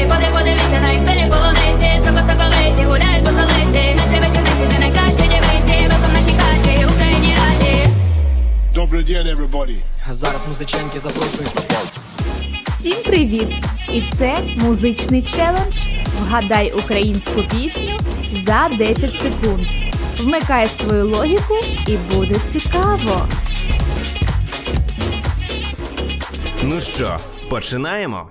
поди подивіться на іспині полуниці, соко соковиті, гуляють по столиці, наші вечорниці, де найкращі дівиці, велком в нашій хаті, Україні раді. Добрый день, everybody. Зараз музиченки запрошують. Всім привіт! І це музичний челендж. Вгадай українську пісню за 10 секунд. Вмикай свою логіку і буде цікаво. Ну що, починаємо?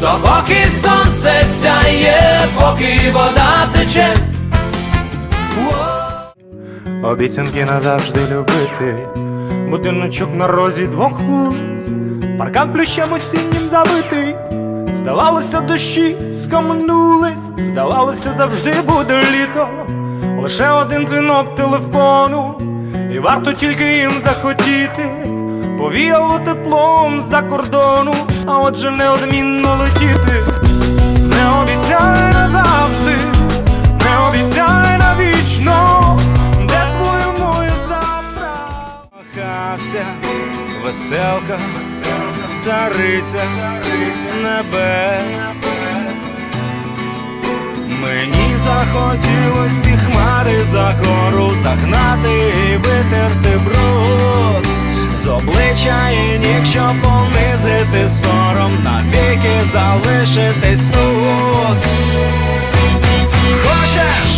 Допоки сонце сяє, поки вода тече. Обіцянки назавжди любити, будиночок на розі двох вулиць, паркан плющем осіннім забитий. Здавалося, дощі скомнулись, здавалося, завжди буде літо. Лише один дзвінок телефону, і варто тільки їм захотіти. Повіяло теплом з-за кордону, а отже неодмінно летіти. Не обіцяй назавжди, не обіцяй навічно, де твоє моє завтра. Кохався, веселка, цариця небес. Мені захотілось ці хмари за гору загнати і витерти бруд з обличчя і ніг, щоб понизити сором, навіки залишитись тут. Хочеш,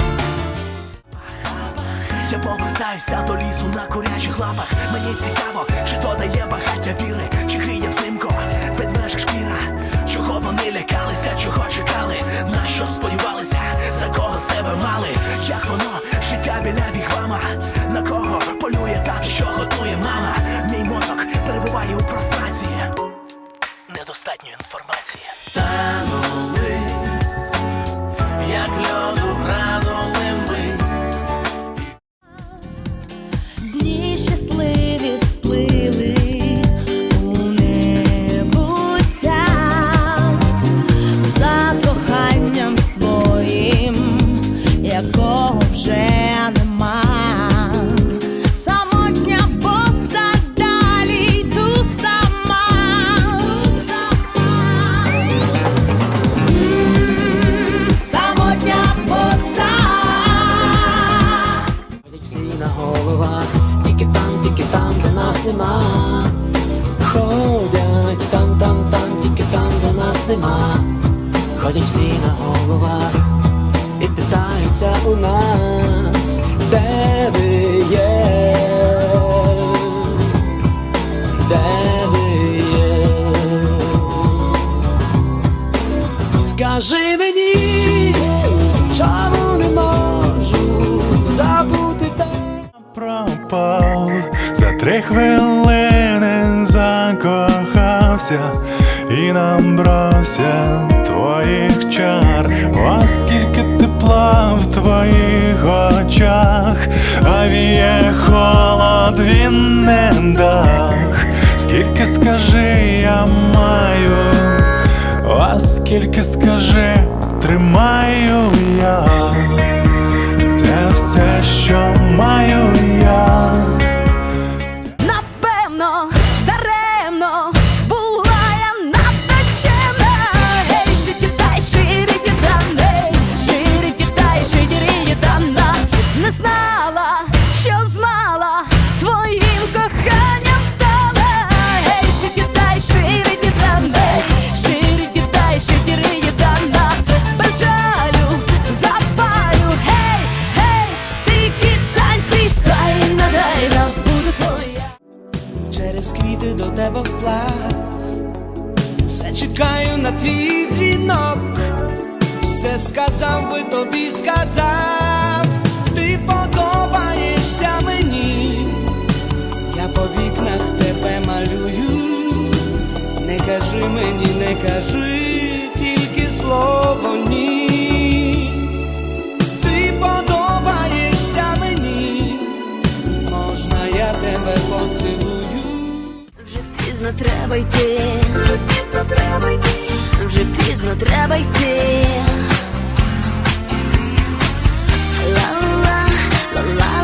Я повертаюся до лісу на курячих лапах. Мені цікаво, чи то дає багаття віри, чи гріє взимку ведмежа шкіра. Чого вони лякалися, чого чекали, на що сподівалися, за кого себе мали, як воно і набрався твоїх чар, О, скільки тепла в твоїх очах, а віє холод, він не дах, скільки скажи, я маю Оскільки скажи, тримаю я, це все, що маю я. Треба йти. Вже пізно треба йти. Вже пізно треба йти. Ла-ла, ла-ла-ла-ла-ла-ла,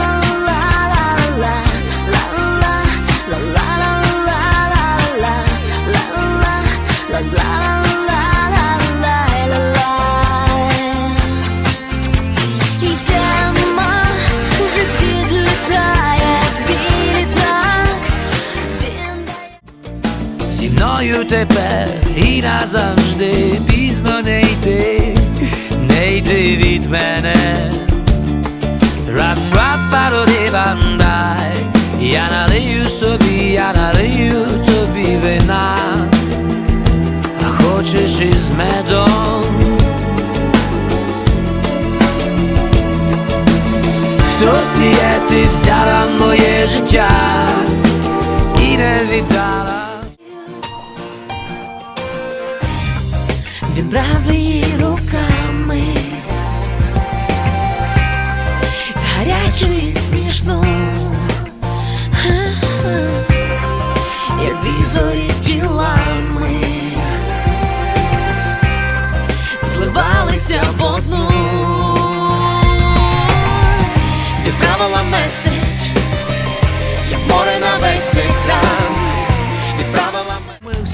тепер і назавжди пізно не йти, не йти від мене. рап рап пароди бандай Я налию собі, я налию тобі вина, а хочеш із медом. Хто ти є, ти взяла моє життя і не віддала. Брав її руками. Гарячу і смішну, як дві зорі тілами. Зливалися в одну, відправила меседж, як море на весь.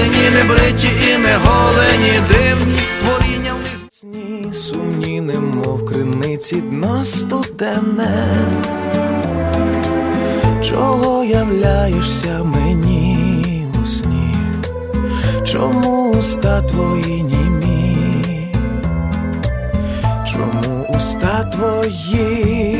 олені, не бриті і не голені, дивні створіння в них. Сні сумні, немов криниці дно студене. Чого являєшся мені у сні? Чому уста твої німі? Чому уста твої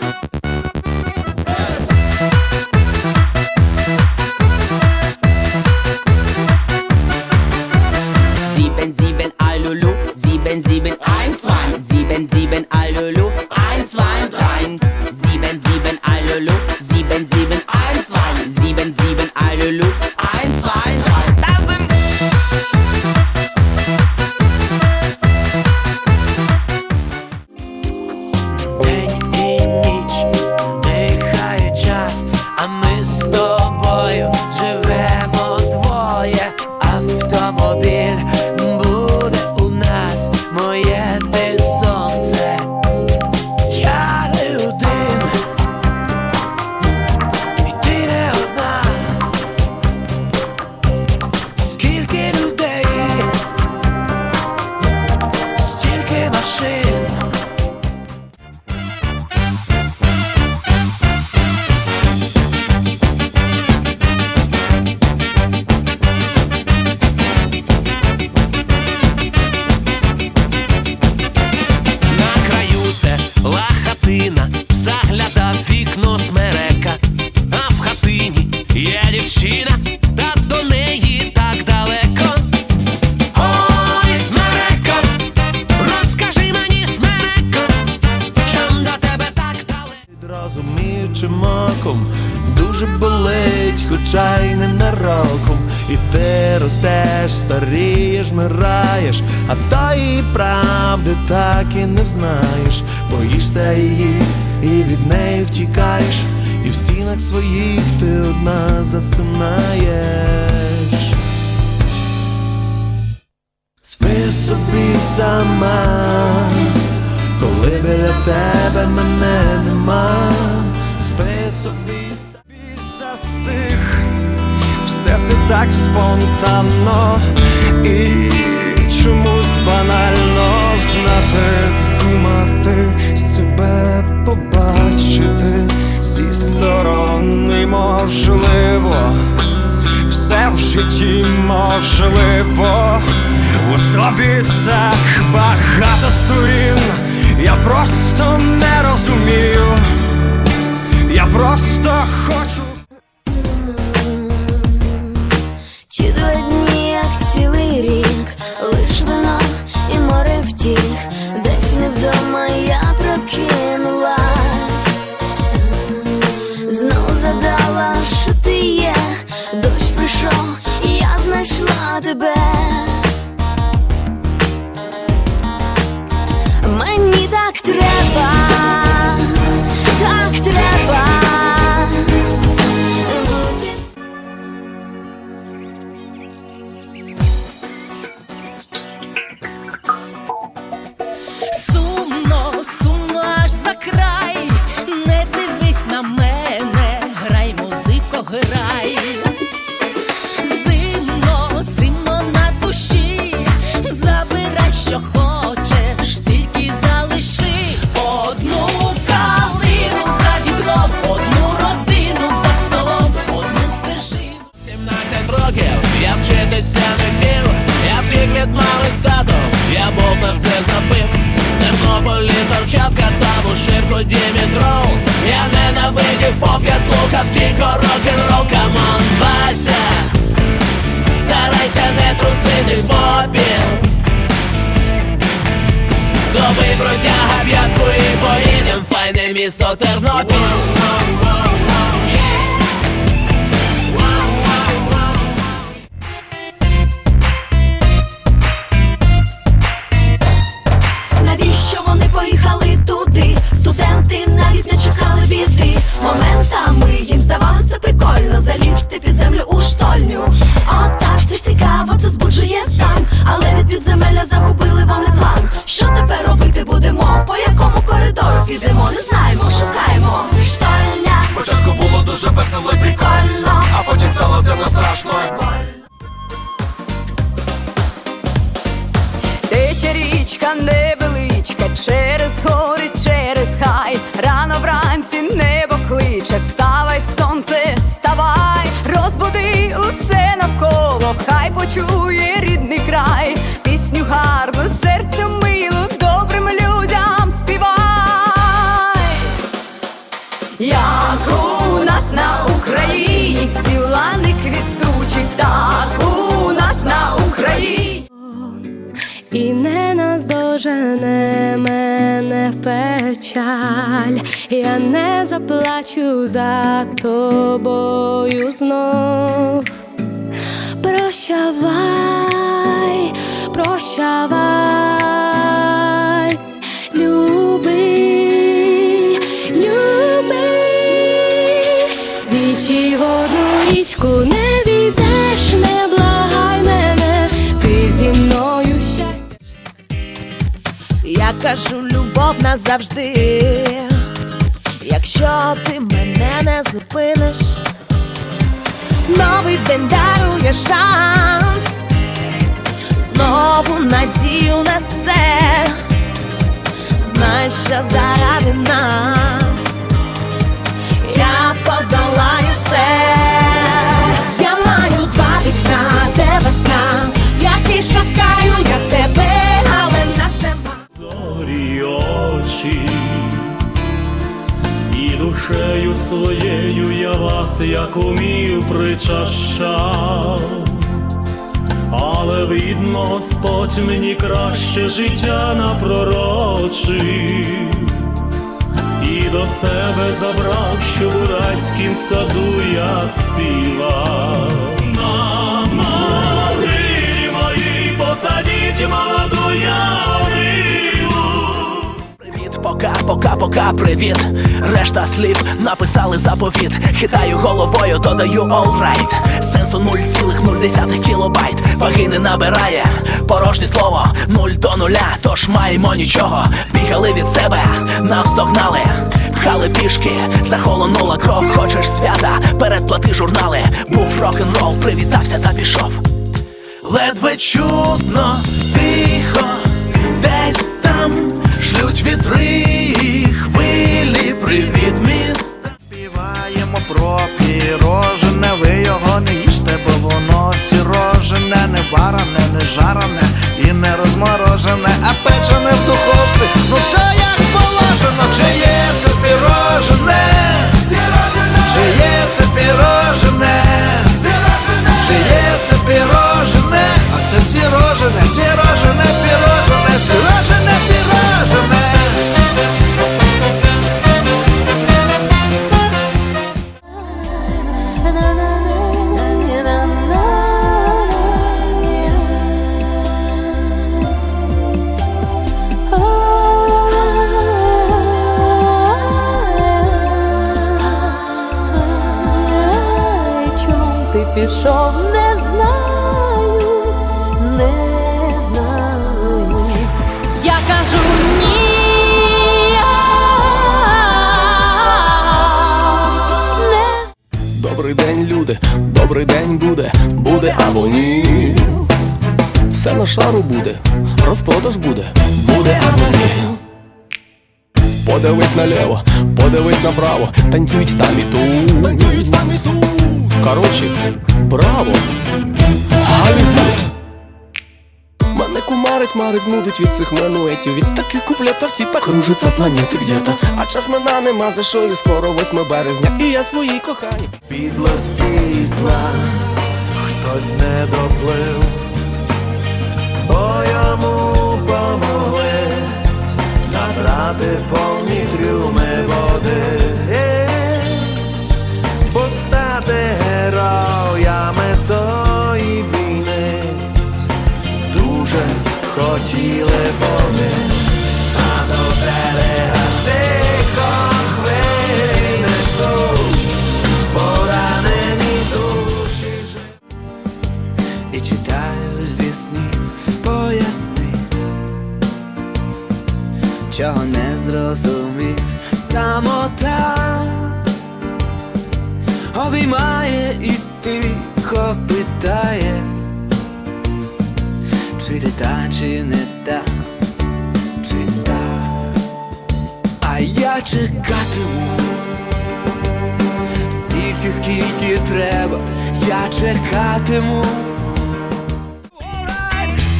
Зазвичай ненароком І ти ростеш, старієш, мираєш, а тої правди так і не взнаєш, боїшся її і від неї втікаєш, і в стінах своїх ти одна засинаєш. Спи собі сама, коли біля тебе мене нема, спи собі застиг, все це так спонтанно. І чомусь банально знати, думати, себе побачити. Зі сторони можливо. Все в житті можливо. У тобі так багато сторін, я просто не розумію, я просто хочу. Десь Дімітрол Я ненавидів поп, я слухав тільки рок-н-рол Камон, Вася. Старайся не трусити попіл Добий бродяга п'ятку і поїдем файне місто Тернопіль кличе, вставай, сонце, вставай, розбуди усе навколо, хай почує рідний край, пісню гарну, серцю милу, добрим людям співай. Як у нас на Україні всі лани квітучі, так у нас на Україні. І не наздожене мене печаль, я не заплачу за тобою знов. Прощавай, прощавай, люби, люби, двічі в одну річку не війдеш, не благай мене, ти зі мною щастя. Я кажу, любов назавжди. Якщо ти мене не зупиниш, новий день дарує шанс, знову надію несе, знай, що заради нас. Я подолаю все. Своєю я вас, як умів, причащав. Але видно, Господь мені краще життя напророчив, і до себе забрав, щоб у райськім саду я співав. На могилі моїй посадіть молоду ялину. Пока, пока, пока, привіт. Решта слів написали заповіт. Хитаю головою, додаю alright Сенсу 0,0 кілобайт. Ваги не набирає, порожнє слово, нуль до нуля, тож маємо нічого. Бігали від себе, навздогнали, пхали пішки, захолонула кров, хочеш свята, передплати журнали. Був рок-н-рол, привітався та пішов. Ледве чутно, тихо, десь там шлють вітри, хвилі, привіт, міста. Співаємо про пірожене, ви його не їжте, бо воно сірожене, не варене, не жарене і не розморожене, а печене в духовці. Ну все як положено, чи є це пірожене? Люди, добрий день буде, буде або ні. Все на шару буде, розпродаж буде, буде або ні. Подивись наліво, подивись направо, танцюють там і тут. Танцюють там і тут. Коротше, браво! Мене марить, нудить від цих мануетів Від таких куплетів типа кружиться планети где-то. А час мина нема за що і скоро 8 березня. І я своїй коханій Підлості і зла хтось не доплив, бо йому помогли набрати повні чи не та, чи та? А я чекатиму. Стільки, скільки треба, я чекатиму.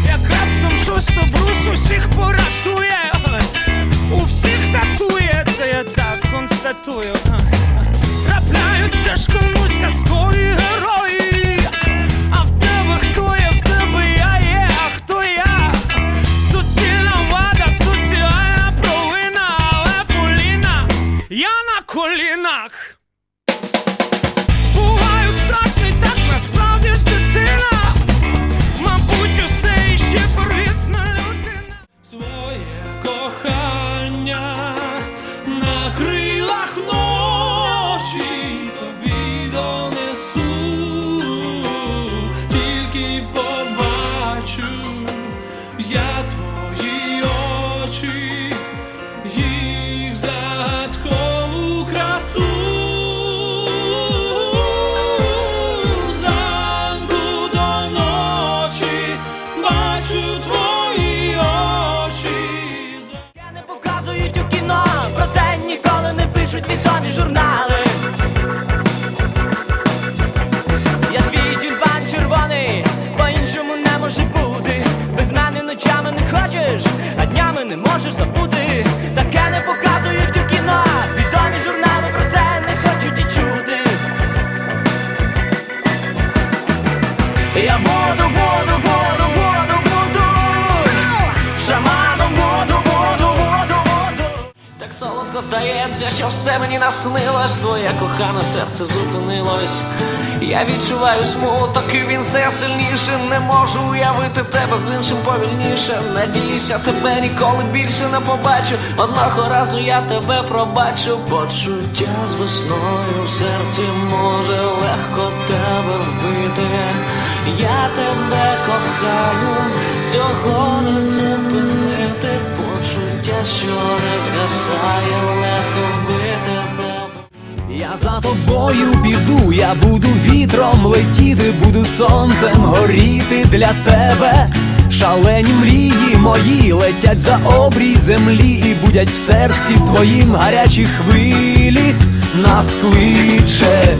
Як раптом щось брус усіх поратує, у всіх татує, це я так констатую. Трапляються ж комусь казкові герої, колінах. Буваю страшний, пишуть відомі журнали. Я твій тюльпан червоний, по-іншому не може бути. Без мене ночами не хочеш, а днями не можеш забути. Здається, що все мені наснилось, твоє кохане серце зупинилось. Я відчуваю смуток, і він стає сильніше. Не можу уявити тебе з іншим повільніше. Надіюся, тебе ніколи більше не побачу. Одного разу я тебе пробачу. Почуття з весною в серці може легко тебе вбити. Я тебе кохаю, цього не зупинити. Що не згасає, легко тебе. Я за тобою піду, я буду вітром летіти, буду сонцем горіти для тебе. Шалені мрії мої летять за обрій землі і будять в серці твоїм гарячі хвилі. Нас кличе